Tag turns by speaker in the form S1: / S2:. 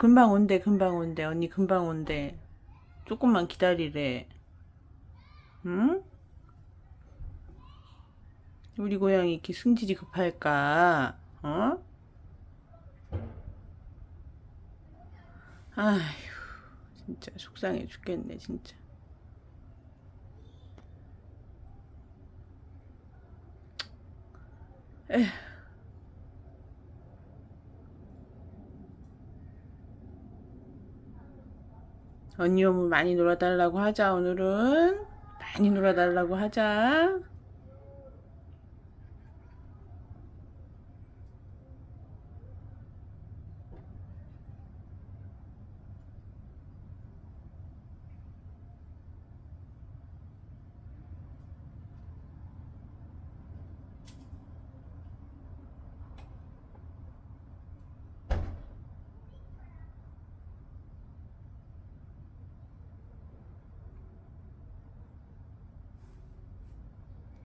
S1: 금방 온대, 금방 온대. 언니 금방 온대. 조금만 기다리래. 응? 우리 고양이 이렇게 승질이 급할까? 어? 아휴, 진짜 속상해 죽겠네, 진짜. 에휴. 언니 오면 많이 놀아달라고 하자, 오늘은. 많이 놀아달라고 하자.